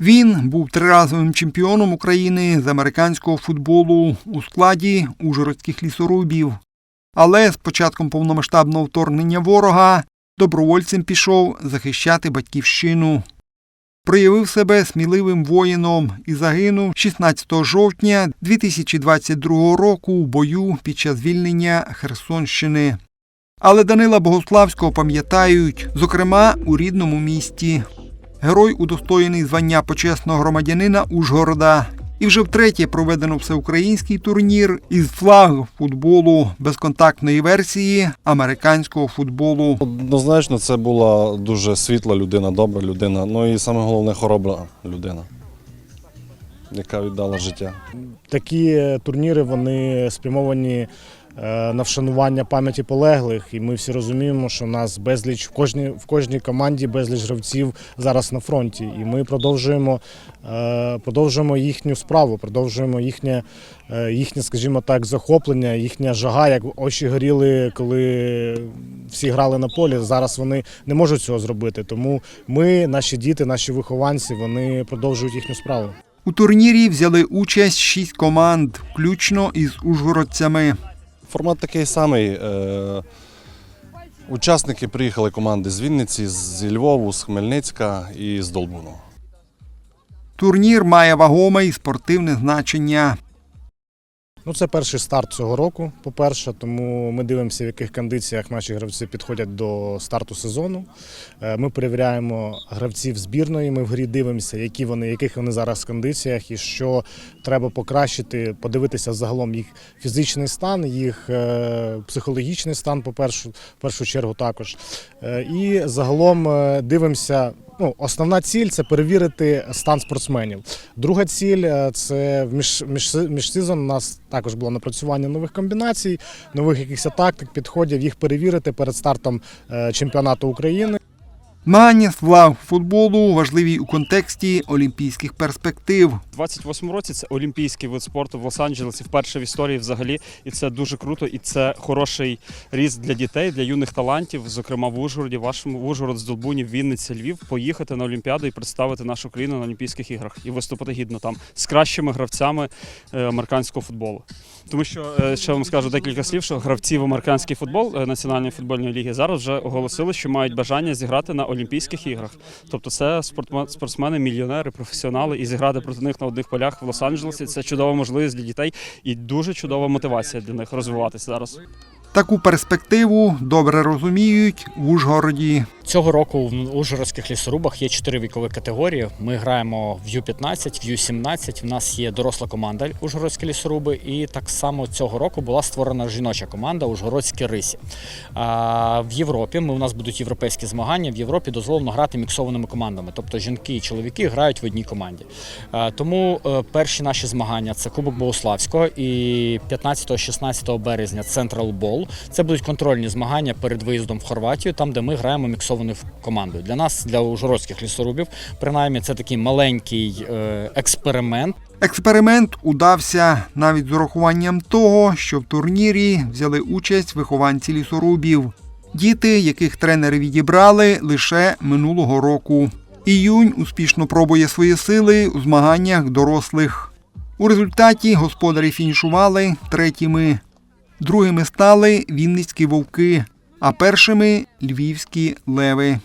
Він був триразовим чемпіоном України з американського футболу у складі ужгородських лісорубів. Але з початком повномасштабного вторгнення ворога добровольцем пішов захищати батьківщину. Проявив себе сміливим воїном і загинув 16 жовтня 2022 року у бою під час звільнення Херсонщини. Але Данила Богославського пам'ятають, зокрема, у рідному місті. Герой удостоєний звання почесного громадянина Ужгорода. І вже втретє проведено всеукраїнський турнір із флаг футболу безконтактної версії американського футболу. Однозначно, це була дуже світла людина, добра людина. Ну і саме головне хоробра людина, яка віддала життя. Такі турніри вони спрямовані на вшанування пам'яті полеглих, і ми всі розуміємо, що нас безліч в кожній в кожній команді безліч гравців зараз на фронті. І ми продовжуємо, е, продовжуємо їхню справу, продовжуємо їхнє, е, їхнє, скажімо так, захоплення, їхня жага, як очі горіли, коли всі грали на полі. Зараз вони не можуть цього зробити. Тому ми, наші діти, наші вихованці, вони продовжують їхню справу. У турнірі взяли участь шість команд, включно із ужгородцями. Формат такий самий. Е, Учасники приїхали команди з Вінниці, з Львову, з Хмельницька і з Долбуну. Турнір має вагоме і спортивне значення. Ну, це перший старт цього року, по-перше, тому ми дивимося, в яких кондиціях наші гравці підходять до старту сезону. Е, Ми перевіряємо гравців збірної. Ми в грі дивимося, які вони, яких вони зараз кондиціях і що треба покращити, подивитися загалом їх фізичний стан, їх е, психологічний стан, по першу, в першу чергу, також. Е, І загалом дивимося. Ну, основна ціль це перевірити стан спортсменів. Друга ціль е, це в між, між, міжсезон у нас також було напрацювання нових комбінацій, нових якихось тактик, підходів, їх перевірити перед стартом е, чемпіонату України. З флаг футболу важливі у контексті олімпійських перспектив. У 28 році це олімпійський вид спорту в Лос-Анджелесі, вперше в історії взагалі. І це дуже круто, і це хороший ріст для дітей, для юних талантів, зокрема в Ужгороді, вашому Ужгород, Здолбуні, Вінниця, Львів, поїхати на Олімпіаду і представити нашу країну на Олімпійських іграх і виступити гідно там з кращими гравцями е, американського футболу. Тому що е, ще вам скажу декілька слів, що гравці в американський футбол е, Національної футбольної ліги зараз вже оголосили, що мають бажання зіграти на Олімпійських іграх. Тобто, це спортсмени, мільйонери, професіонали, і зіграти проти них на одних полях в Лос-Анджелесі це чудова можливість для дітей і дуже чудова мотивація для них розвиватися зараз. Таку перспективу добре розуміють в Ужгороді. Цього року в Ужгородських лісорубах є чотири вікові категорії. Ми граємо в Ю-15, в Ю-17. В нас є доросла команда Ужгородські лісоруби, і так само цього року була створена жіноча команда Ужгородські рисі. А в Європі ми у нас будуть європейські змагання. В Європі дозволено грати міксованими командами, тобто жінки і чоловіки грають в одній команді. А, Тому е, перші наші змагання це Кубок Богославського і 15-16 березня Централ Бол. Це будуть контрольні змагання перед виїздом в Хорватію, там де ми граємо міксованою командою. Для нас, для ужгородських лісорубів, принаймні, це такий маленький е, експеримент. Експеримент удався навіть з урахуванням того, що в турнірі взяли участь вихованці лісорубів, діти, яких тренери відібрали лише минулого року. Іюнь успішно пробує свої сили у змаганнях дорослих. У результаті господарі фінішували третіми. Другими стали Вінницькі вовки, а першими львівські леви.